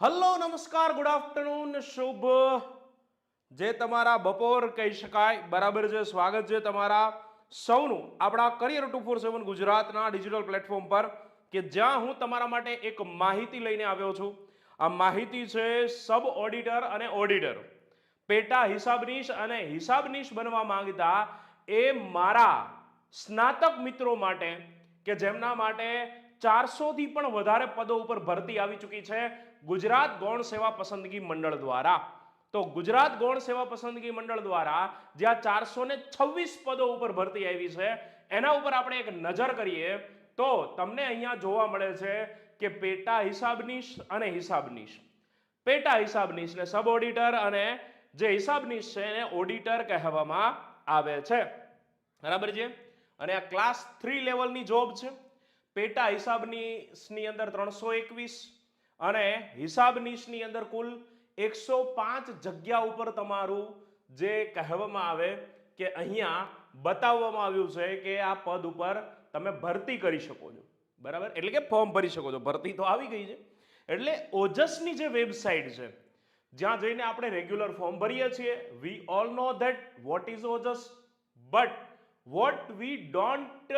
Hello, નમસ્કાર good afternoon શુભ. જે તમારા બપોર કહી શકાય, બરાબર છે, સ્વાગત છે તમારા સૌનું આપણા કરિયર ટુ ફોર સેવન ગુજરાતના ડિજિટલ પ્લેટફોર્મ પર કે જ્યાં હું તમારા માટે એક માહિતી લઈને આવ્યો છું. આ માહિતી છે સબ ઓડિટર અને ઓડિટર પેટા હિસાબનીશ અને હિસાબનીશ બનવા માંગતા એ મારા સ્નાતક મિત્રો માટે કે જેમના માટે ચારસોથી પણ વધારે પદો ઉપર ભરતી આવી ચૂકી છે. ગુજરાત ગૌણ સેવા પસંદગી મંડળ દ્વારા. તો ગુજરાત ગૌણ સેવા પસંદગી મંડળ દ્વારા જ્યાં ચારસો ને છવ્વીસ પદો ઉપર ભરતી આવી છે, એના ઉપર આપણે એક નજર કરીએ, તો તમને અહીંયા જોવા મળે છે કે પેટા હિસાબનીશ અને હિસાબનીશ પેટા હિસાબનીશ ને સબ ઓડિટર અને જે હિસાબનીશ છે એને ઓડિટર કહેવામાં આવે છે. બરાબર છે? અને આ ક્લાસ થ્રી લેવલની જોબ છે. પેટા હિસાબનીશની અંદર ત્રણસો એકવીસ અને હિસાબનીશની અંદર કુલ એકસો પાંચ જગ્યા ઉપર તમારું જે કહેવામાં આવે કે અહીંયા બતાવવામાં આવ્યું છે કે આ પદ ઉપર તમે ભરતી કરી શકો છો. બરાબર? એટલે કે ફોર્મ ભરી શકો છો. ભરતી તો આવી ગઈ છે. એટલે ઓજસની જે વેબસાઇટ છે, જ્યાં જઈને આપણે રેગ્યુલર ફોર્મ ભરીએ છીએ we all know that what is Ojas? But what we don't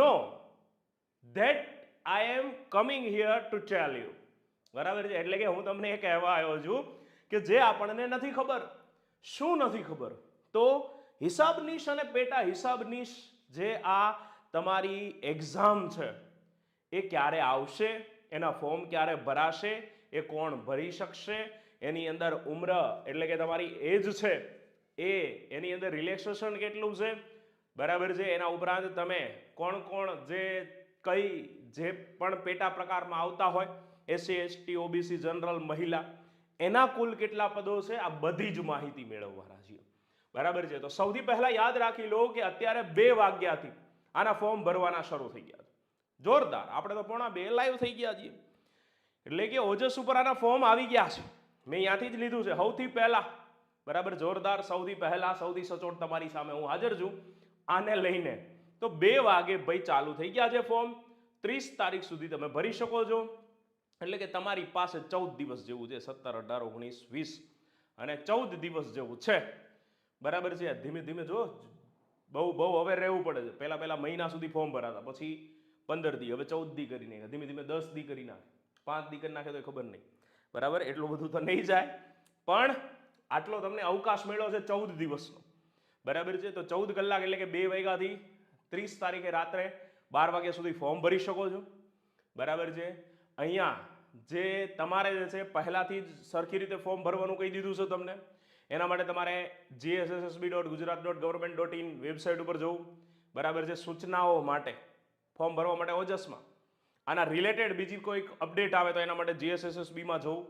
know that I am coming here to tell you બરાબર છે? એટલે કે હું તમને એ કહેવા આવ્યો છું કે જે આપણને નથી ખબર, શું નથી ખબર? તો હિસાબનીશ અને પેટા હિસાબનીશ જે આ તમારી એક્ઝામ છે, એ ક્યારે આવશે, એના ફોર્મ ક્યારે ભરાશે, એ કોણ ભરી શકશે, એની અંદર ઉમ્ર એટલે કે તમારી એજ છે, એ એની અંદર રિલેક્સેશન કેટલું છે? બરાબર છે? એના ઉપરાંત તમે કોણ કોણ જે કઈ જે પણ પેટા પ્રકારમાં આવતા હોય એસસી એસટી ઓબીસી જનરલ મહિલા એના કુલ કેટલા પદો છે? આ બધી જ માહિતી મેળવવાના છીએ બરાબર છે? તો સૌથી પહેલા યાદ રાખી લો કે અત્યારે બે વાગ્યાથી આના ફોર્મ ભરવાના શરૂ થઈ ગયા છે. જોરદાર. આપણે તો પોણા બે લાઈવ થઈ ગયા છીએ. એટલે કે ઓજસ ઉપર આના ફોર્મ આવી ગયા છે. મેં ત્યાંથી જ લીધું છે. સૌથી પહેલા, બરાબર, જોરદાર, સૌથી પહેલા, સૌથી સચોટ તમારી સામે હું હાજર છું. આને લઈને. તો બે વાગે ભાઈ ચાલુ થઈ ગયા છે ફોર્મ ત્રીસ તારીખ સુધી તમે ભરી શકો છો. એટલે કે તમારી પાસે ચૌદ દિવસ જેવું છે, સત્તર, અઢાર, ઓગણીસ, વીસ અને ચૌદ દિવસ જેવું છે. બરાબર છે? ધીમે ધીમે જો, બહુ બહુ હવે રહેવું પડે છે. પહેલાં પહેલાં મહિના સુધી ફોર્મ ભરાતા, પછી પંદર દી, હવે ચૌદ દી કરી નાખે ધીમે ધીમે દસ દી કરી નાખે. પાંચ દી કરી નાખે તો ખબર નહીં. બરાબર? એટલું બધું તો નહીં જાય. પણ આટલો તમને અવકાશ મળ્યો છે ચૌદ દિવસનો. બરાબર છે? તો ચૌદ કલાક એટલે કે બે વાગ્યાથી ત્રીસ તારીખે રાત્રે બાર વાગ્યા સુધી ફોર્મ ભરી શકો છો. બરાબર છે? અહીંયા જે તમારે જે છે પહેલાંથી જ સરખી રીતે ફોર્મ ભરવાનું કહી દીધું છે તમને. એના માટે તમારે GSSSB dot Gujarat dot government dot in website ઉપર જવું. બરાબર છે, સૂચનાઓ માટે, ફોર્મ ભરવા માટે ઓજસમાં. આના રિલેટેડ બીજી કોઈક અપડેટ આવે તો એના માટે જીએસએસએસબીમાં જવું.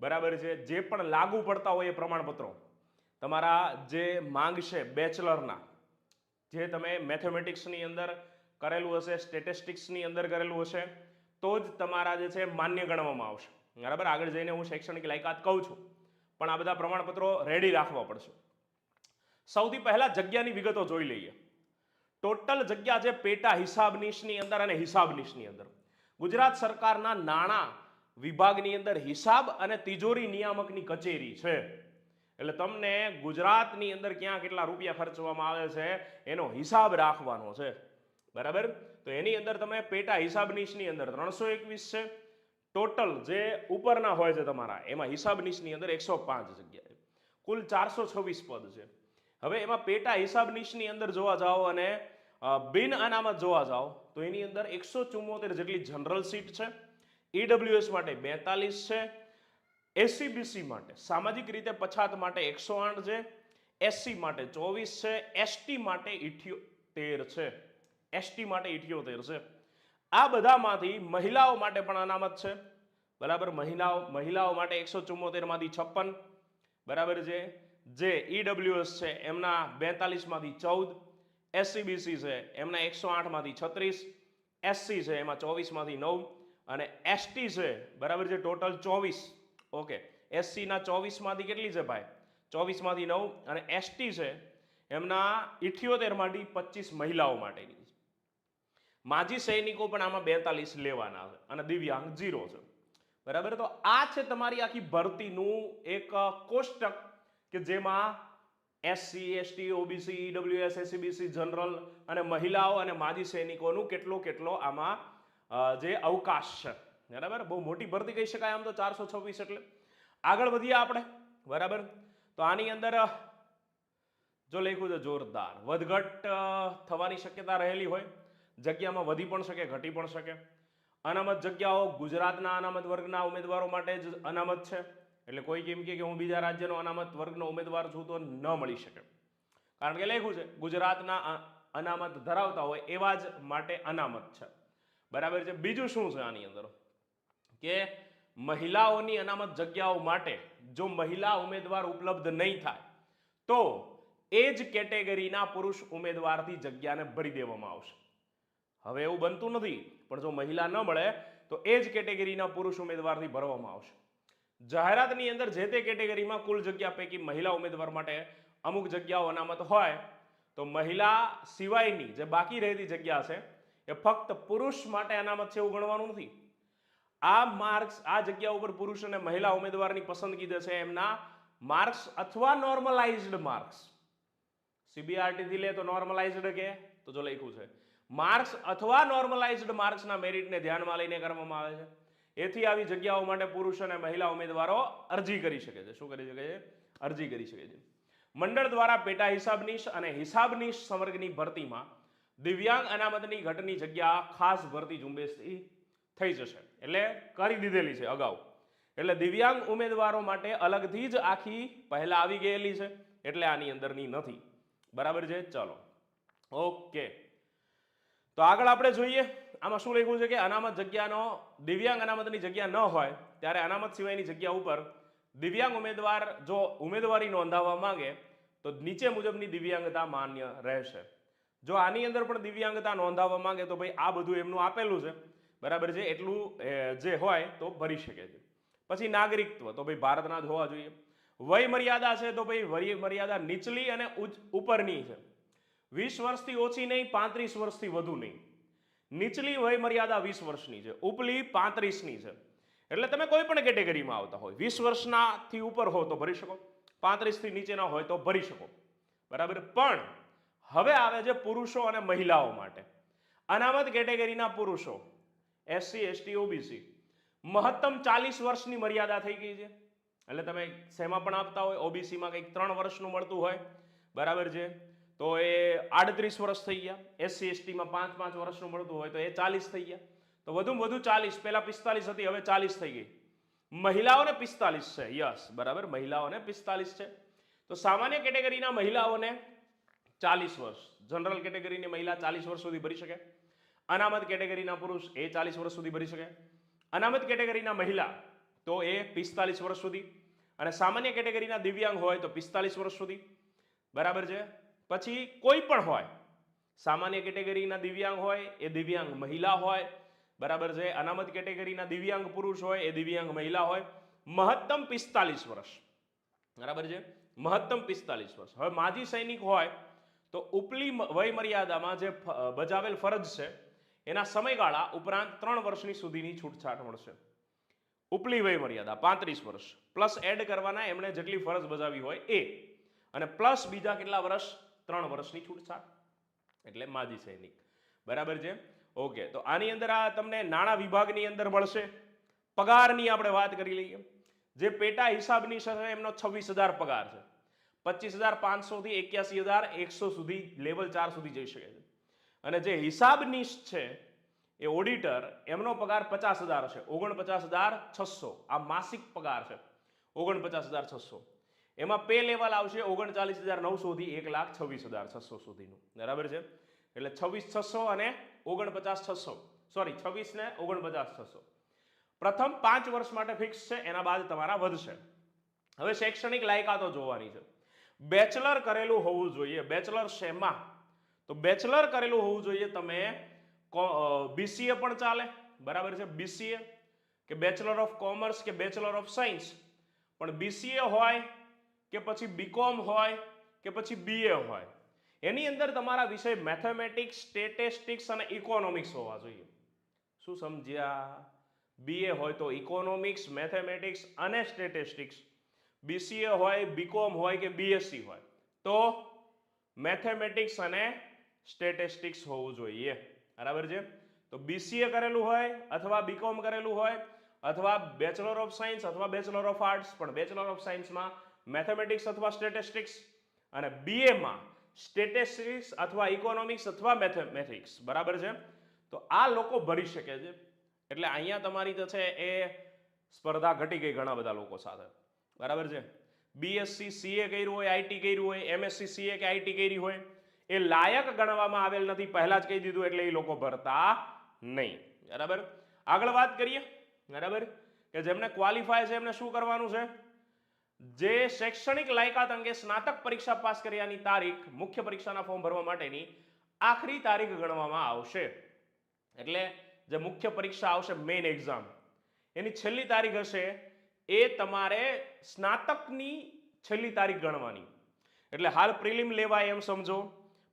બરાબર છે, જે પણ લાગુ પડતા હોય એ પ્રમાણપત્રો. તમારા જે માંગ છે બેચલરના જે તમે મેથેમેટિક્સની અંદર કરેલું હશે સ્ટેટિસ્ટિક્સની અંદર કરેલું હશે તો જ તમારા જે છે માન્ય ગણવામાં આવશે. બરાબર? આગળ જઈને હું શૈક્ષણિક લાયકાત કહું છું. પણ આ બધા પ્રમાણપત્રો રેડી રાખવા પડશે. સૌથી પહેલા જગ્યાની વિગતો જોઈ લઈએ. ટોટલ જગ્યા છે પેટા હિસાબનીશની અંદર અને હિસાબનીશની અંદર. ગુજરાત સરકારના નાણાં વિભાગની અંદર હિસાબ અને તિજોરી નિયામકની કચેરી છે. એટલે તમને ગુજરાતની અંદર ક્યાં કેટલા રૂપિયા ખર્ચવામાં આવે છે એનો હિસાબ રાખવાનો છે. બરાબર? તો એની અંદર તમે પેટા હિસાબનીશની અંદર ત્રણસો એકવીસ છે. ટોટલ જે ઉપરના હોય છે તમારા, એમાં હિસાબનીશની અંદર એકસો પાંચ જગ્યાએ. કુલ ચારસો છવ્વીસ પદ છે. હવે એમાં પેટા હિસાબનીશની અંદર જોવા જાઓ અને બિન અનામત જોવા જાઓ, તો એની અંદર એકસો ચુમ્મોતેર જેટલી જનરલ સીટ છે. ઈડબ્લ્યુએસ માટે બેતાલીસ છે. એસસીબીસી માટે સામાજિક રીતે પછાત માટે એકસો આઠ છે. એસસી માટે ચોવીસ છે. એસટી માટે ઇઠ્યોતેર છે. એસટી માટે ઇઠ્યોતેર છે. આ બધામાંથી મહિલાઓ માટે પણ અનામત છે. બરાબર? મહિલાઓ મહિલાઓ માટે એકસો ચુમ્મોતેરમાંથી છપ્પન. બરાબર છે? જે ઈડબ્લ્યુએસ છે, એમના બેતાલીસમાંથી ચૌદ. એસસીબીસી છે, એમના એકસો આઠમાંથી છત્રીસ. એસસી છે, એમાં ચોવીસમાંથી નવ. અને એસટી છે, બરાબર છે? ટોટલ ચોવીસ. ઓકે. એસસીના ચોવીસમાંથી કેટલી છે ભાઈ? ચોવીસમાંથી નવ. અને એસટી છે, એમના ઇઠ્યોતેરમાંથી પચીસ મહિલાઓ માટેની. માજી સૈનિકો પણ આમાં બેતાલીસ લેવાના છે અને દિવ્યાંગ જીરો છે. બરાબર? તો આ છે તમારી આખી ભરતીનું એક કોષ્ટક કે જેમાં SC, ST, OBC EWS SCBC general અને મહિલાઓ અને માજી સૈનિકોનું કેટલો કેટલો આમાં જે અવકાશ છે. બરાબર? બહુ મોટી ભરતી કહી શકાય આમ તો, ચારસો છવ્વીસ એટલે. આગળ વધીએ આપણે. બરાબર? તો આની અંદર જો લખ્યું છે જોરદાર. વધઘટ થવાની શક્યતા રહેલી હોય. જગ્યામાં વધી પણ શકે, ઘટી પણ શકે. અનામત જગ્યાઓ ગુજરાતના અનામત વર્ગના ઉમેદવારો માટે જ અનામત છે. એટલે કોઈ કેમ કે હું બીજા રાજ્યનો અનામત વર્ગનો ઉમેદવાર છું તો ન મળી શકે. કારણ કે લખ્યું છે, ગુજરાતના અનામત ધરાવતા હોય એવા જ માટે અનામત છે. બરાબર છે? બીજું શું છે આની અંદર? કે મહિલાઓની અનામત જગ્યાઓ માટે જો મહિલા ઉમેદવાર ઉપલબ્ધ નહીં થાય, તો એ જ કેટેગરીના પુરુષ ઉમેદવારથી જગ્યાને ભરી દેવામાં આવશે. હવે એવું બનતું નથી, પણ જો મહિલા ન મળે, તો એ જ કેટેગરીના પુરુષ ઉમેદવારથી ભરવામાં આવશે. જાહેરાતની અંદર જે તે કેટેગરીમાં કુલ જગ્યા પૈકી મહિલા ઉમેદવાર માટે અમુક જગ્યાઓ અનામત હોય, તો મહિલા સિવાયની જે બાકી રહેતી જગ્યા છે, એ ફક્ત પુરુષ માટે અનામત છે એવું ગણવાનું નથી. આ માર્ક્સ, આ જગ્યા ઉપર પુરુષ અને મહિલા ઉમેદવારની પસંદગી જે છે, એમના માર્ક્સ અથવા નોર્મલાઇઝ્ડ માર્ક્સ. સીબીઆરટી થી લે તો નોર્મલાઇઝ્ડ કે, તો જો લખ્યું છે માર્ક્સ અથવા નોર્મલાઇઝ્ડ માર્ક્સના મેરિટને ધ્યાનમાં લઈને કરવામાં આવે છે. એથી આવી જગ્યાઓ માટે પુરુષ અને મહિલા ઉમેદવારો અરજી કરી શકે છે. શું કરી શકે છે? અરજી કરી શકે છે. મંડળ દ્વારા પેટા હિસાબનીશ અને હિસાબનીશ સંવર્ગની ભરતીમાં દિવ્યાંગ અનામતની ઘટની જગ્યા ખાસ ભરતી ઝુંબેશથી થઈ જશે. એટલે કરી દીધેલી છે અગાઉ. એટલે દિવ્યાંગ ઉમેદવારો માટે અલગથી જ આખી પહેલા આવી ગયેલી છે. એટલે આની અંદરની નથી. બરાબર છે? ચલો. ઓકે. તો આગળ આપણે જોઈએ, આમાં શું લખ્યું છે કે અનામત જગ્યાનો, દિવ્યાંગ અનામતની જગ્યા ન હોય, ત્યારે અનામત સિવાયની જગ્યા ઉપર દિવ્યાંગ ઉમેદવાર જો ઉમેદવારી નોંધાવવા માંગે, તો નીચે મુજબની દિવ્યાંગતા માન્ય રહેશે. જો આની અંદર પણ દિવ્યાંગતા નોંધાવવા માંગે, તો ભાઈ આ બધું એમનું આપેલું છે. બરાબર છે? એટલું જે હોય તો ભરી શકે છે. પછી નાગરિકત્વ, તો ભાઈ ભારતના જ હોવા જોઈએ. વય મર્યાદા છે, તો ભાઈ વય મર્યાદા નીચલી અને ઉપરની છે. વીસ વર્ષથી ઓછી નહીં, પાંત્રીસ વર્ષથી વધુ નહીં. નીચલી વય મર્યાદા વીસ વર્ષની છે, ઉપલી પાંત્રીસની છે. એટલે તમે કોઈ પણ કેટેગરીમાં આવતા હોય, વીસ વર્ષનાથી ઉપર હો તો ભરી શકો, પાંત્રીસથી નીચેના હોય તો ભરી શકો. બરાબર? પણ હવે આવે છે પુરુષો અને મહિલાઓ માટે. અનામત કેટેગરીના પુરુષો એસસી એસટી ઓબીસી મહત્તમ ચાલીસ વર્ષની મર્યાદા થઈ ગઈ છે. એટલે તમે શેમાં પણ આપતા હોય? ઓબીસીમાં કંઈક ત્રણ વર્ષનું મળતું હોય. બરાબર છે? તો એ આડત્રીસ વર્ષ થઈ ગયા. એસસી એસટીમાં પાંચ પાંચ વર્ષનું મળતું હોય તો એ ચાલીસ થઈ ગયા. તો વધુમાં વધુ ચાલીસ. પહેલા પિસ્તાલીસ હતી, હવે ચાલીસ થઈ ગઈ. મહિલાઓને પિસ્તાલીસ છે. યસ, બરાબર. મહિલાઓને પિસ્તાલીસ છે. તો સામાન્ય કેટેગરીના મહિલાઓને ચાલીસ વર્ષ. જનરલ કેટેગરીની મહિલા ચાલીસ વર્ષ સુધી ભરી શકે. અનામત કેટેગરીના પુરુષ એ ચાલીસ વર્ષ સુધી ભરી શકે. અનામત કેટેગરીના મહિલા તો એ પિસ્તાલીસ વર્ષ સુધી. અને સામાન્ય કેટેગરીના દિવ્યાંગ હોય તો પિસ્તાલીસ વર્ષ સુધી. બરાબર છે? પછી કોઈ પણ હોય, સામાન્ય કેટેગરીના દિવ્યાંગ હોય, એ દિવ્યાંગ મહિલા હોય, બરાબર છે, અનામત કેટેગરીના દિવ્યાંગ પુરુષ હોય, એ દિવ્યાંગ મહિલા હોય, મહત્તમ પિસ્તાલીસ વર્ષ. બરાબર છે? મહત્તમ પિસ્તાલીસ વર્ષ. હવે માજી સૈનિક હોય, તો ઉપલી વય મર્યાદામાં જે બજાવેલ ફરજ છે, એના સમયગાળા ઉપરાંત ત્રણ વર્ષની સુધીની છૂટછાટ મળશે. ઉપલી વય મર્યાદા પાંત્રીસ વર્ષ. પ્લસ એડ કરવાના એમણે જેટલી ફરજ બજાવી હોય એ. અને પ્લસ બીજા કેટલા વર્ષ? ત્રણ વર્ષની છૂટછાટ એટલે માજી સૈનિક. બરાબર છે? ઓકે, તો આની અંદર આ તમને નાણાં વિભાગની અંદર મળશે. પગારની આપણે વાત કરી લઈએ. જે પેટા હિસાબની છે એમનો છવ્વીસ હજાર પગાર છે. પચીસ હજાર પાંચસોથી એક્યાસી હજાર એકસો સુધી લેવલ ચાર સુધી જઈ શકે છે. અને જે હિસાબનીશ છે, એ ઓડિટર એમનો પગાર પચાસ હજાર છે ઓગણપચાસ હજાર છસો. આ માસિક પગાર છે. ઓગણપચાસ હજાર છસો. એમાં પે લેવલ આવશે ઓગણચાલીસ હજાર નવસોથી એક લાખ છવ્વીસ હજાર છસો સુધીનું. બરાબર છે? એટલે છવ્વીસ છસો અને ઓગણપચાસ છસો. સોરી છવ્વીસ ને ઓગણપચાસ છસો. પ્રથમ પાંચ વર્ષ માટે ફિક્સ છે, એના બાદ તમારા વધશે. હવે શૈક્ષણિક લાયકાતો જોવાની છે. બેચલર કરેલું હોવું જોઈએ. બેચલર શેમાં? તો બેચલર કરેલું હોવું જોઈએ તમે બીસીએ પણ ચાલે. બરાબર છે? બીસીએ કે બેચલર ઓફ કોમર્સ કે બેચલર ઓફ સાયન્સ પણ બીસીએ હોય કે પછી બીકોમ હોય, કે પછી બીએ હોય. એની અંદર તમારા વિષય મેથેમેટિક્સ સ્ટેટિસ્ટિક્સ અને ઇકોનોમિક્સ હોવા જોઈએ. શું સમજ્યા? બીએ હોય તો ઇકોનોમિક્સ મેથેમેટિક્સ અને સ્ટેટિસ્ટિક્સ બીસીએ હોય બીકોમ હોય કે બીએસસી હોય. તો મેથેમેટિક્સ અને સ્ટેટિસ્ટિક્સ હોવું જોઈએ. બરાબર છે? તો બીસીએ કરેલું હોય અથવા બીકોમ કરેલું હોય અથવા બેચલર ઓફ સાયન્સ અથવા બેચલર ઓફ આર્ટ્સ પણ બેચલર ઓફ સાયન્સમાં મેથેમેટિક્સ અથવા સ્ટેટિસ્ટિક્સ અને બીએમાં સ્ટેટિસ્ટિક્સ અથવા ઇકોનોમિક્સ અથવા મેથેમેટિક્સ બરાબર છે? તો આ લોકો ભરી શકે છે. એટલે અહીંયા તમારી જે છે એ સ્પર્ધા ઘટી ગઈ ઘણા બધા લોકો સાથે. બરાબર છે? બીએસસી સીએ કર્યું હોય આઈટી કર્યું હોય એમએસસી સીએ કે આઈટી કરી હોય, એ લાયક ગણવામાં આવેલ નથી. પહેલા જ કહી દીધું એટલે એ લોકો ભરતા નહીં. બરાબર? આગળ વાત કરીએ. બરાબર? કે જેમને ક્વોલિફાય છે એમને શું કરવાનું છે? જે શૈક્ષણિક લાયકાત અંગે સ્નાતક પરીક્ષા પાસ કર્યાની તારીખ મુખ્ય પરીક્ષાના ફોર્મ ભરવા માટેની આખરી તારીખ ગણવામાં આવશે. એટલે જે મુખ્ય પરીક્ષા આવશે મેઇન એક્ઝામ એની છેલ્લી તારીખ હશે એ તમારે સ્નાતકની છેલ્લી તારીખ ગણવાની. એટલે હાલ પ્રિલિમ લેવાય એમ સમજો,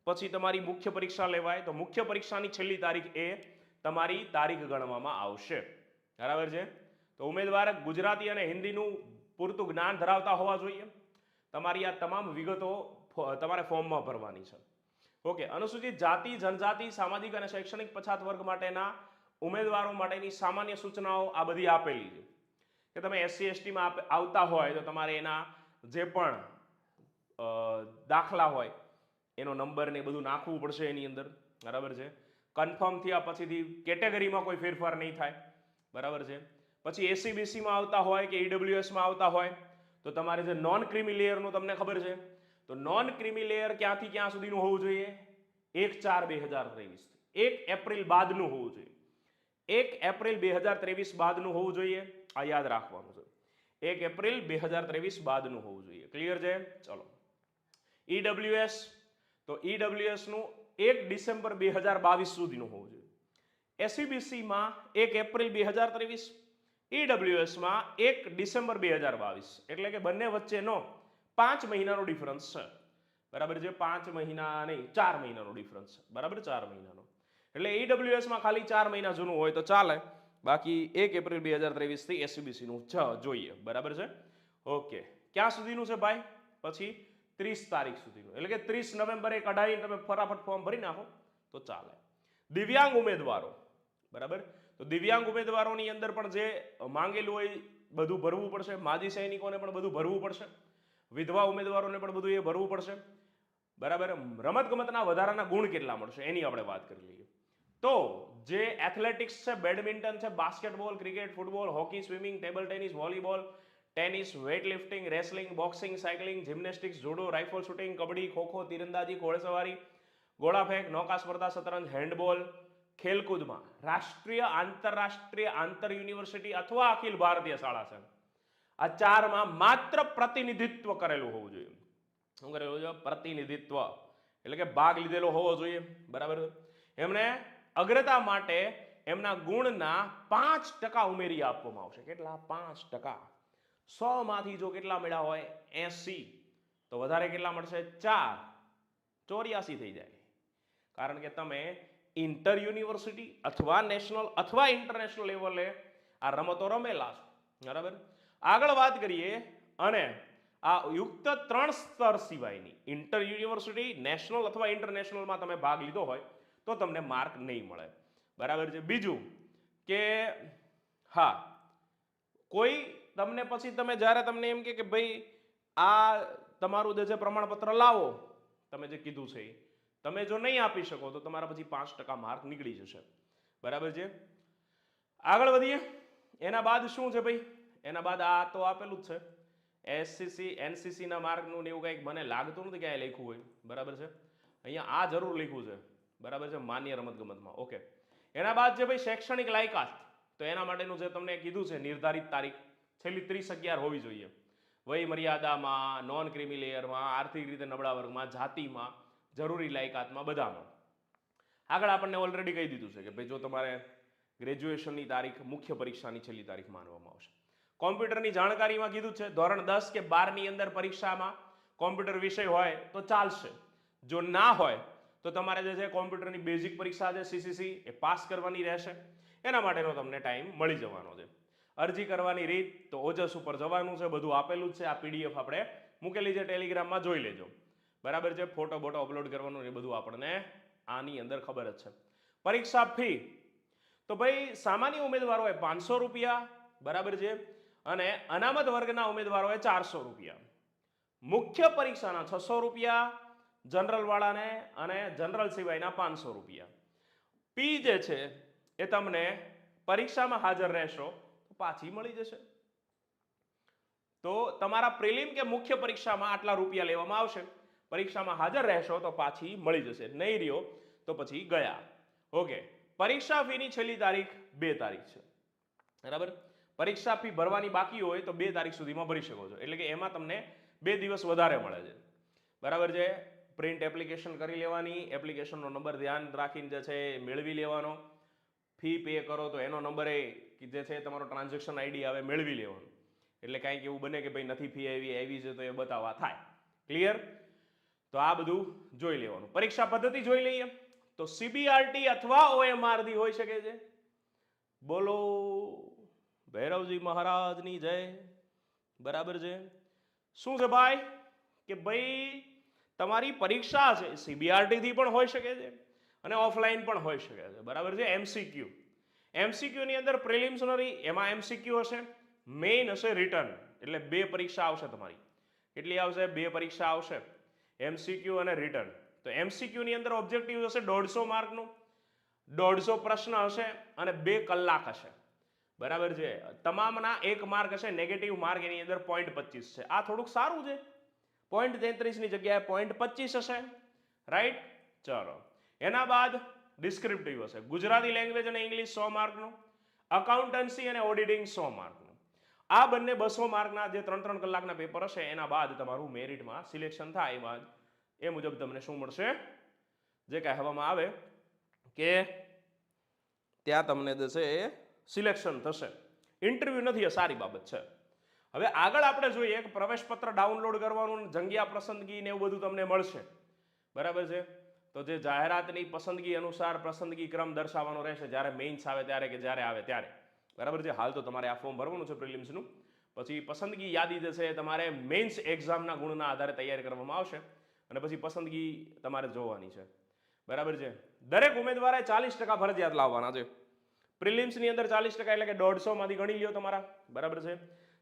પછી તમારી મુખ્ય પરીક્ષા લેવાય, તો મુખ્ય પરીક્ષાની છેલ્લી તારીખ એ તમારી તારીખ ગણવામાં આવશે. બરાબર છે? તો ઉમેદવાર ગુજરાતી અને હિન્દીનું પૂરતું જ્ઞાન ધરાવતા હોવા જોઈએ. તમારી આ તમામ વિગતો તમારે ફોર્મમાં ભરવાની છે. ઓકે, અનુસૂચિત જાતિ, જનજાતિ, સામાજિક અને શૈક્ષણિક પછાત વર્ગ માટેના ઉમેદવારો માટેની સામાન્ય સૂચનાઓ આ બધી આપેલી છે. કે તમે એસસી, એસટીમાં આવતા હોય તો તમારે એના જે પણ દાખલા હોય, એનો નંબર ને બધું નાખવું પડશે એની અંદર. બરાબર છે? કન્ફર્મ થયા પછીથી કેટેગરીમાં કોઈ ફેરફાર નહીં થાય. બરાબર છે? પછી એસીબીસીમાં આવતા હોય કે ઈડબ્લ્યુએસમાં આવતા હોય, તો તમારે જે નોન ક્રિમી લેયરનું તમને ખબર છે, તો નોન ક્રિમી લેયર ક્યાંથી ક્યાં સુધીનું હોવું જોઈએ? એક ચાર બે હજાર ત્રેવીસ એક એપ્રિલ બાદનું હોવું જોઈએ. એક એપ્રિલ બે હજાર ત્રેવીસ બાદનું હોવું જોઈએ. આ યાદ રાખવાનું છે. એક એપ્રિલ બે હજાર ત્રેવીસ બાદનું હોવું જોઈએ. ક્લિયર છે? ચલો. ઈડબ્લ્યુએસ તો ઈડબ્લ્યુએસનું એક ડિસેમ્બર બે હજાર બાવીસ સુધીનું હોવું જોઈએ. એસીબીસીમાં એક એપ્રિલ બે હજાર ત્રેવીસ ઈડબ્લ્યુએસમાં એક ડિસેમ્બર બે હજાર બાવીસ. એટલે કે બંને વચ્ચેનો પાંચ મહિનાનો ડિફરન્સ છે. બરાબર છે? પાંચ મહિના નહીં, ચાર મહિનાનો ડિફરન્સ છે. બરાબર? ચાર મહિનાનો. એટલે ઈડબ્લ્યુએસમાં ખાલી ચાર મહિના જૂનું હોય તો ચાલે. બાકી એક એપ્રિલ બે હજાર ત્રેવીસથી એસસીબીસીનું છ જોઈએ. બરાબર છે? ઓકે. ક્યાં સુધીનું છે ભાઈ? પછી ત્રીસ તારીખ સુધીનું. એટલે કે ત્રીસ નવેમ્બરે કઢાવીને તમે ફટાફટ ફોર્મ ભરી નાખો તો ચાલે. દિવ્યાંગ ઉમેદવારો. બરાબર? તો દિવ્યાંગ ઉમેદવારોની અંદર પણ જે માંગેલું હોય બધું ભરવું પડશે. માજી સૈનિકોને પણ બધું ભરવું પડશે. વિધવા ઉમેદવારોને પણ બધું એ ભરવું પડશે. બરાબર? રમતગમતના વધારાના ગુણ કેટલા મળશે? એની આપણે વાત કરી લઈએ. તો જે એથ્લેટિક્સ છે બેડમિન્ટન છે basketball cricket football hockey swimming table tennis volleyball tennis weight lifting wrestling boxing cycling gymnastics judo rifle shooting kabaddi kho kho તીરંદાજી ઘોડેસવારી ગોળા ફેંક નૌકા સ્પર્ધા શતરંજ હેન્ડબોલ ખેલકૂદમાં, રાષ્ટ્રીય, આંતરરાષ્ટ્રીય, આંતર યુનિવર્સિટી અથવા અખિલ ભારતીય શાળા છે. આ ચારમાં માત્ર પ્રતિનિધિત્વ કરેલું હોવું જોઈએ. શું કરેલું છે? પ્રતિનિધિત્વ. એટલે કે ભાગ લીધેલો હોવો જોઈએ. બરાબર? એમને અગ્રતા માટે એમના ગુણના પાંચ ટકા ઉમેરી આપવામાં આવશે. કેટલા? પાંચ ટકા. સો માંથી જો કેટલા મળ્યા હોય? એસી. તો વધારે કેટલા મળશે? ચાર. ચોર્યાસી થઈ જાય. કારણ કે તમે ઇન્ટર યુનિવર્સિટી અથવા નેશનલ અથવા ઇન્ટરનેશનલ લેવલે આ રમતો રમેલા છો. બરાબર? આગળ વાત કરીએ અને આ યુક્ત ત્રણ સ્તર સિવાયની. ઇન્ટર યુનિવર્સિટી નેશનલ અથવા ઇન્ટરનેશનલમાં તમે ભાગ લીધો હોય તો તમને માર્ક નહીં મળે. બરાબર છે? બીજું કે હા, કોઈ તમને પછી તમે જ્યારે તમને એમ કે ભાઈ આ તમારું જે પ્રમાણપત્ર લાવો, તમે જે કીધું છે એ તમે જો નહીં આપી શકો તો તમારા પછી પાંચ ટકા માર્ક નીકળી જશે. બરાબર છે? આગળ વધીએ. એના બાદ શું છે ભાઈ? એના બાદ આ તો આપેલું જ છે. એસસીસી એનસીસીના માર્કનું ને એવું કંઈક મને લાગતું નથી ક્યાંય લખ્યું હોય. બરાબર છે? અહીંયા આ જરૂર લખ્યું છે. બરાબર છે? માન્ય રમતગમતમાં. ઓકે. એના બાદ જે ભાઈ શૈક્ષણિક લાયકાત. તો એના માટેનું જે તમને કીધું છે, નિર્ધારિત તારીખ છેલ્લી ત્રીસ અગિયાર હોવી જોઈએ. વય મર્યાદામાં નોન ક્રિમિલેયરમાં આર્થિક રીતે નબળા વર્ગમાં, જાતિમાં જરૂરી લાયકાતમાં બધામાં. આગળ આપણને ઓલરેડી કહી દીધું છે કે ભાઈ જો તમારે ગ્રેજ્યુએશનની તારીખ, મુખ્ય પરીક્ષાની છેલ્લી તારીખ માનવામાં આવશે. કોમ્પ્યુટરની જાણકારીમાં કીધું છે, ધોરણ દસ કે બારની અંદર પરીક્ષામાં કોમ્પ્યુટર વિષય હોય તો ચાલશે. જો ના હોય તો તમારે જે છે કોમ્પ્યુટરની બેઝિક પરીક્ષા છે સીસીસી એ પાસ કરવાની રહેશે. એના માટેનો તમને ટાઈમ મળી જવાનો છે. અરજી કરવાની રીત તો ઓજસ ઉપર જવાનું છે, બધું આપેલું જ છે. આ પીડીએફ આપણે મૂકેલી છે ટેલિગ્રામમાં જોઈ લેજો. બરાબર છે? ફોટો બોટો અપલોડ કરવાનું એ બધું આપણને આની અંદર ખબર જ છે. પરીક્ષા ફી. તો ભાઈ, સામાન્ય ઉમેદવારોએ પાંચસો રૂપિયા, બરાબર છે? અને અનામત વર્ગના ઉમેદવારોએ ચારસો રૂપિયા. મુખ્ય પરીક્ષાના છસો રૂપિયા જનરલવાળાને અને જનરલ સિવાયના પાંચસો રૂપિયા. પી જે છે એ તમને પરીક્ષામાં હાજર રહેશો, તો પાછી મળી જશે. તો તમારા પ્રિલિમ કે મુખ્ય પરીક્ષામાં આટલા રૂપિયા લેવામાં આવશે. પરીક્ષામાં હાજર રહેશો તો પાછી મળી જશે. નહીં રહ્યો તો પછી ગયા. ઓકે. પરીક્ષા ફીની છેલ્લી તારીખ બે તારીખ છે. બરાબર? પરીક્ષા ફી ભરવાની બાકી હોય તો બે તારીખ સુધીમાં ભરી શકો છો. એટલે કે એમાં તમને બે દિવસ વધારે મળે છે. બરાબર છે? પ્રિન્ટ એપ્લિકેશન કરી લેવાની, એપ્લિકેશનનો નંબર ધ્યાન રાખીને જે છે મેળવી લેવાનો. ફી પે કરો તો એનો નંબર એ જે છે તમારો ટ્રાન્ઝેક્શન આઈડી આવે મેળવી લેવાનું. એટલે કાંઈક એવું બને કે ભાઈ નથી ફી આવી આવી છે તો એ બતાવવા થાય. ક્લિયર? તો આ બધું જોઈ લેવાનું. પરીક્ષા પદ્ધતિ જોઈ લઈએ. તો સીબીઆરટી અથવા ઓએમઆરથી હોઈ શકે છે. બોલો, ભૈરવજી મહારાજની જય. બરાબર છે? શું છે ભાઈ? કે ભાઈ, તમારી પરીક્ષા છે સીબીઆરટીથી પણ હોઈ શકે છે અને ઓફલાઈન પણ હોઈ શકે છે. બરાબર છે? એમસીક્યુ એમસીક્યુની અંદર પ્રિલિમ્સનરી, એમાં એમસીક્યુ હશે. મેઇન હશે રિટર્ન. એટલે બે પરીક્ષા આવશે તમારી. કેટલી આવશે? બે પરીક્ષા આવશે. એમસીક્યુ અને રિટર્ન તો એમસીક્યુની અંદર ઓબ્જેક્ટિવ હશે દોઢસો માર્કનું, દોઢસો પ્રશ્ન હશે અને બે કલાક હશે. બરાબર છે? તમામના એક માર્ક હશે નેગેટિવ માર્ક એની અંદર પોઈન્ટ પચીસ છે. આ થોડુંક સારું છે. પોઈન્ટ તેત્રીસની જગ્યાએ પોઈન્ટ પચીસ હશે. રાઈટ ચલો. એના બાદ ડિસ્ક્રિપ્ટિવ હશે. ગુજરાતી લેંગ્વેજ અને ઇંગ્લિશ સો માર્કનું અકાઉન્ટન્સી અને ઓડિટિંગ સો માર્કનું. આ બંને બસો માર્કના જે ત્રણ ત્રણ કલાકના પેપર હશે, એના બાદ તમારું મેરિટમાં સિલેક્શન થાય. એ બાદ એ મુજબ તમને શું મળશે? જે કહેવામાં આવે કે ત્યાં તમને જશે એ સિલેક્શન થશે. ઇન્ટરવ્યૂ નથી, એ સારી બાબત છે. હવે આગળ આપણે જોઈએ કે પ્રવેશપત્ર ડાઉનલોડ કરવાનું, જંગિયા પસંદગી ને એવું બધું તમને મળશે. બરાબર છે? તો જે જાહેરાતની પસંદગી અનુસાર પસંદગી ક્રમ દર્શાવવાનો રહેશે. જ્યારે મેઇન્સ આવે ત્યારે કે જ્યારે આવે ત્યારે. બરાબર છે? હાલ તો તમારે આ ફોર્મ ભરવાનું છે પ્રિલિમ્સનું પછી પસંદગી યાદી જે છે તમારે મેઇન્સ એક્ઝામના ગુણના આધારે તૈયાર કરવામાં આવશે. અને પછી પસંદગી તમારે જોવાની છે. બરાબર છે? દરેક ઉમેદવારે ચાલીસ ટકા ફરજિયાત લાવવાના છે. પ્રિલિમ્સની અંદર ચાલીસ ટકા એટલે કે દોઢસોમાંથી ગણી લ્યો તમારા. બરાબર છે?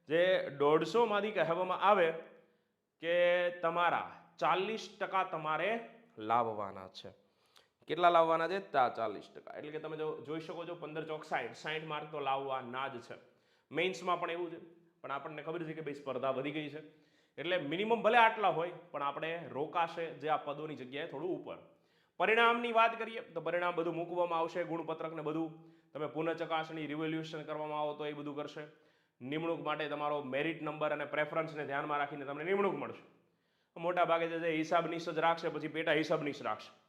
જે દોઢસોમાંથી કહેવામાં આવે કે તમારા ચાલીસ ટકા તમારે લાવવાના છે. કેટલા લાવવાના છે? ચાલીસ ટકા. એટલે કે તમે જો જોઈ શકો છો પંદર ચોક સાઠ સાઠ માર્ક તો લાવવાના જ છે. મેઇન્સમાં પણ એવું છે. પણ આપણને ખબર છે કે ભાઈ સ્પર્ધા વધી ગઈ છે. એટલે મિનિમમ ભલે આટલા હોય, પણ આપણે રોકાશે જે આ પદોની જગ્યાએ થોડું ઉપર. પરિણામની વાત કરીએ, તો પરિણામ બધું મૂકવામાં આવશે ગુણપત્રકને બધું. તમે પુનઃ ચકાસણી રિવોલ્યુશન કરવામાં આવો તો એ બધું કરશે. નિમણૂક માટે તમારો મેરિટ નંબર અને પ્રેફરન્સને ધ્યાનમાં રાખીને તમને નિમણૂક મળશે. મોટા ભાગે જે હિસાબ નિશ જ રાખશે, પછી પેટા હિસાબ નિશ રાખશે.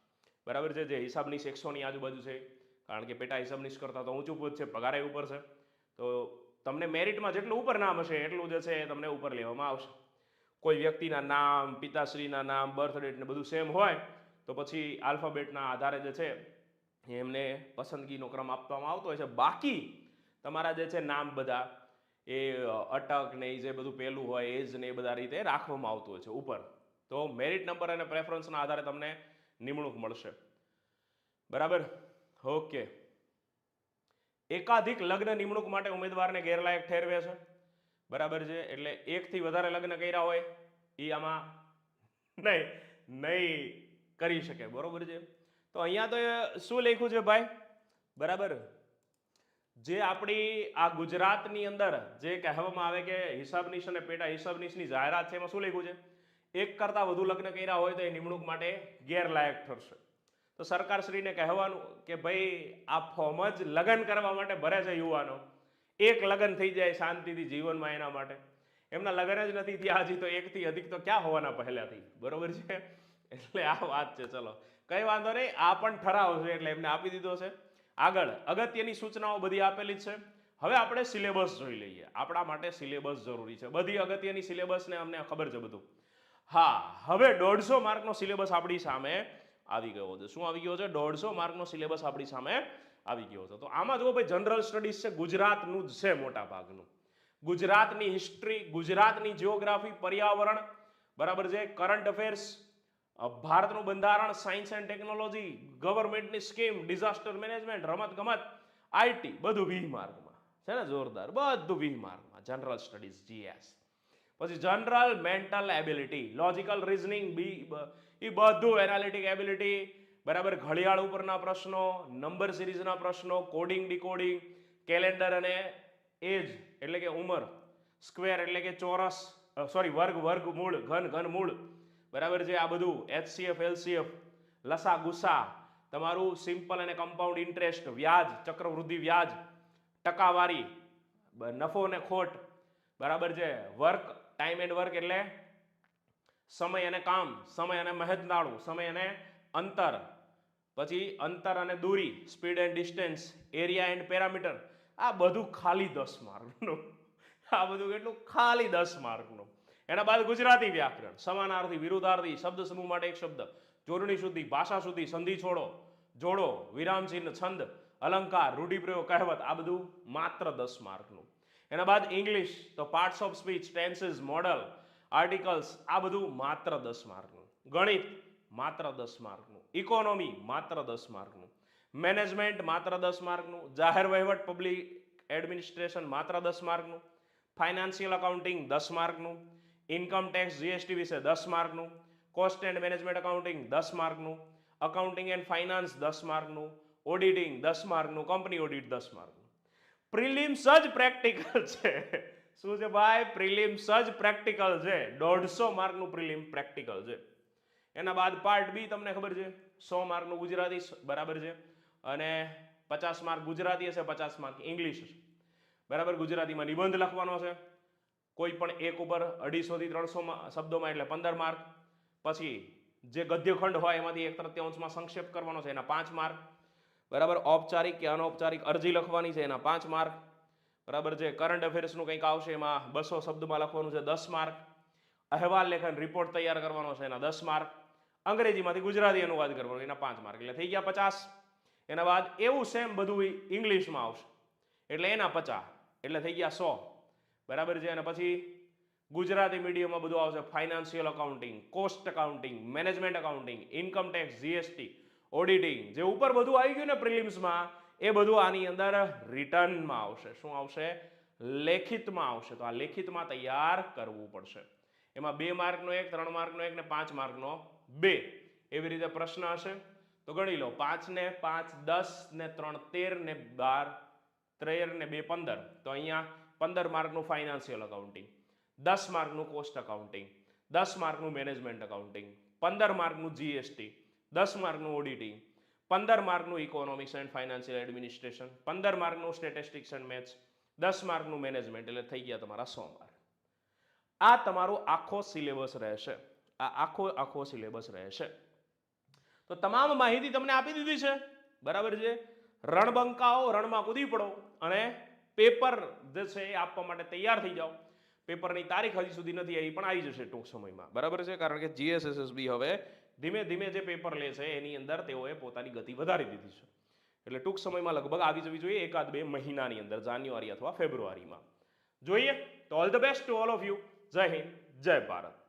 બરાબર છે? જે હિસાબની સેક્સોની આજુબાજુ છે. કારણ કે પેટા હિસાબ નીસ કરતાં તો ઊંચું પદ છે, પગારે ઉપર છે. તો તમને મેરિટમાં જેટલું ઉપર નામ હશે, એટલું જે છે એ તમને ઉપર લેવામાં આવશે. કોઈ વ્યક્તિના નામ, પિતાશ્રીના નામ બર્થ ડેટ ને બધું સેમ હોય, તો પછી આલ્ફાબેટના આધારે જે છે, એમને પસંદગીનો ક્રમ આપવામાં આવતો હોય છે. બાકી તમારા જે છે નામ બધા, એ અટક ને એ જે બધું પેલું હોય એજ ને એ બધા રીતે રાખવામાં આવતું હોય છે, ઉપર. તો મેરિટ નંબર અને પ્રેફરન્સના આધારે તમને નિમણૂક મળશે. બરાબર? ઓકે. એકાધિક લગ્ન નિમણૂક માટે ઉમેદવારને ગેરલાયક ઠેરવે છે. બરાબર છે? એટલે એકથી વધારે લગ્ન કર્યા હોય એ આમાં નહીં નહીં કરી શકે. બરોબર છે? તો અહીંયા તો શું લખ્યું છે ભાઈ? બરાબર? જે આપણી આ ગુજરાતની અંદર જે કહેવામાં આવે કે હિસાબનીશ અને પેટા હિસાબનીશની જાહેરાત છે એમાં શું લખ્યું છે? એક કરતાં વધુ લગ્ન કર્યા હોય તો એ નિમણૂક માટે ગેરલાયક ઠરશે. તો સરકારશ્રીને કહેવાનું કે ભાઈ, આ ફોર્મ જ લગ્ન કરવા માટે ભરે છે યુવાનો. એક લગ્ન થઈ જાય શાંતિથી જીવનમાં એના માટે. એમના લગ્ન જ નથી થયા, હજી તો એકથી અધિક તો ક્યાં હોવાના પહેલાંથી. બરોબર છે? એટલે આ વાત છે, ચલો. કંઈ વાંધો નહીં, આ પણ ઠરાવ છે એટલે એમને આપી દીધો છે. આગળ, અગત્યની સૂચનાઓ બધી આપેલી છે. હવે આપણે સિલેબસ જોઈ લઈએ. આપણા માટે સિલેબસ જરૂરી છે. બધી અગત્યની સિલેબસને અમને ખબર છે બધું. હા, હવે દોઢસો માર્કનો સિલેબસ આપણી સામે આવી ગયો છે. શું આવી ગયો છે? દોઢસો માર્કનો સિલેબસ આપણી સામે આવી ગયો છે. તો આમાં જુઓ ભાઈ, જનરલ સ્ટડીઝ છે, ગુજરાતનું જ છે મોટા ભાગનું ગુજરાતની હિસ્ટ્રી ગુજરાતની જિયોગ્રાફી પર્યાવરણ, બરાબર છે? કરંટ અફેર્સ ભારતનું બંધારણ સાયન્સ એન્ડ ટેકનોલોજી ગવર્મેન્ટની સ્કીમ ડિઝાસ્ટર મેનેજમેન્ટ રમત ગમત આઈટી બધું વી માર્ગમાં છે ને? જોરદાર. બધું વી માર્ગમાં જનરલ સ્ટડીઝ જીએસ પછી general mental ability logical reasoning બી એ બધું એનાલિટિક એબિલિટી બરાબર ઘડિયાળ ઉપરના પ્રશ્નો નંબર સિરીઝના પ્રશ્નો કોડિંગ ડીકોડિંગ કેલેન્ડર અને એજ એટલે કે ઉંમર સ્ક્વેર એટલે કે ચોરસ સોરી વર્ગ વર્ગ, મૂળ, ઘન ઘન, મૂળ, બરાબર છે આ બધું એચસીએફ એલસીએફ લસા, ગુસા, તમારું સિમ્પલ અને કમ્પાઉન્ડ ઇન્ટરેસ્ટ વ્યાજ, ચક્રવૃદ્ધિ વ્યાજ, ટકાવારી નફો અને ખોટ, બરાબર છે, વર્ક ટાઈમ એન્ડ વર્ક એટલે સમય અને કામ, સમય અને મહેનતાળું સમય અને અંતર. પછી અંતર અને દૂરી speed and distance area and parameter આ બધું ખાલી દસ માર્કનું. આ બધું કેટલું? ખાલી દસ માર્કનું. એના બાદ ગુજરાતી વ્યાકરણ. સમાનાર્થી, વિરુદ્ધાર્થી, શબ્દ સમૂહ માટે એક શબ્દ. જોડણી સુધી ભાષા સુધી સંધિ છોડો. જોડો વિરામચિહ્ન છંદ, અલંકાર, રૂઢિપ્રયોગ, કહેવત. આ બધું માત્ર દસ માર્કનું. એના બાદ ઇંગ્લિશ તો parts of speech tenses modal articles આ બધું માત્ર દસ માર્કનું ગણિત માત્ર દસ માર્કનું ઇકોનોમી માત્ર દસ માર્કનું મેનેજમેન્ટ માત્ર દસ માર્કનું જાહેર વહીવટ પબ્લિક એડમિનિસ્ટ્રેશન માત્ર દસ માર્કનું ફાઇનાન્શિયલ અકાઉન્ટિંગ દસ માર્કનું ઇન્કમ ટેક્સ જીએસટી વિશે દસ માર્કનું કોસ્ટ એન્ડ મેનેજમેન્ટ અકાઉન્ટિંગ દસ માર્કનું અકાઉન્ટિંગ એન્ડ ફાઇનાન્સ દસ માર્કનું ઓડિટિંગ દસ માર્કનું કંપની ઓડિટ દસ માર્કનું પ્રિલિમ્સ જ પ્રેક્ટિકલ છે. શું છે ભાઈ? પ્રિલિમ્સ જ પ્રેક્ટિકલ છે. દોઢસો માર્કનું પ્રિલિમ પ્રેક્ટિકલ છે. એના બાદ પાર્ટ બી તમને ખબર છે? સો માર્કનું ગુજરાતી બરાબર છે. અને પચાસ માર્ક ગુજરાતી હશે, પચાસ માર્ક ઇંગ્લિશ બરાબર? ગુજરાતીમાં નિબંધ લખવાનો છે. કોઈ પણ એક ઉપર અઢીસોથી ત્રણસો શબ્દોમાં એટલે પંદર માર્ક. પછી જે ગદ્યખંડ હોય, એમાંથી એક તૃત્યાંશમાં સંક્ષેપ કરવાનો છે, એના પાંચ માર્ક. બરાબર ઔપચારિક કે અનૌપચારિક અરજી લખવાની છે એના પાંચ માર્ક. બરાબર છે કરંટ અફેર્સનું કંઈક આવશે એમાં બસો શબ્દમાં લખવાનું છે દસ માર્ક. અહેવાલ લેખન રિપોર્ટ તૈયાર કરવાનો છે એના દસ માર્ક. અંગ્રેજીમાંથી ગુજરાતી અનુવાદ કરવાનો એના પાંચ માર્ક. એટલે થઈ ગયા પચાસ. એના બાદ એવું સેમ બધું ઇંગ્લિશમાં આવશે. એટલે એના પચાસ. એટલે થઈ ગયા સો. બરાબર છે? અને પછી ગુજરાતી મીડિયમમાં બધું આવશે financial accounting cost accounting management accounting income tax GST auditing જે ઉપર બધું આવી ગયું ને પ્રિલિમ્સમાં એ બધું આની અંદર રિટર્નમાં આવશે. શું આવશે? લેખિતમાં આવશે. તો આ લેખિતમાં તૈયાર કરવું પડશે. એમાં બે માર્કનો એક, ત્રણ માર્કનો એક ને પાંચ માર્કનો બે. એવી રીતે પ્રશ્ન હશે. તો ગણી લો, પાંચ ને પાંચ, દસ ને ત્રણ, તેર ને બાર, ત્રેર ને બે, પંદર. તો અહીંયા પંદર માર્કનું ફાઇનાન્શિયલ અકાઉન્ટિંગ દસ માર્કનું કોસ્ટ અકાઉન્ટિંગ દસ માર્કનું મેનેજમેન્ટ અકાઉન્ટિંગ પંદર માર્કનું જીએસટી દસ માર્કનું ઓડિટિંગ પંદર માર્કનું ઇકોનોમિક્સ એન્ડ ફાઇનાન્શિયલ એડમિનિસ્ટ્રેશન પંદર માર્કનું સ્ટેટિસ્ટિક્સ એન્ડ મેથ્સ દસ માર્કનું મેનેજમેન્ટ એટલે થઈ ગયા તમારા સો માર્ક આ તમારો આખો સિલેબસ રહેશે આ આખો આખો સિલેબસ રહેશે તો તમામ માહિતી તમને આપી દીધી છે બરાબર છે રણબંકાઓ રણમાં કૂદી પડો અને પેપર જે છે એ આપવા માટે તૈયાર થઈ જાઓ પેપરની તારીખ હજી સુધી નથી આવી, પણ આવી જશે ટૂંક સમયમાં, બરાબર છે? કારણ કે જીએસએસએસબી હવે ધીમે ધીમે જે પેપર લે છે, એની અંદર તેઓએ પોતાની ગતિ વધારી દીધી છે. એટલે ટૂંક સમયમાં લગભગ આવી જવી જોઈએ એકાદ બે મહિનાની અંદર, જાન્યુઆરી અથવા ફેબ્રુઆરીમાં. જોઈએ. તો all the best to all of you Jai Hind, Jai Bharat.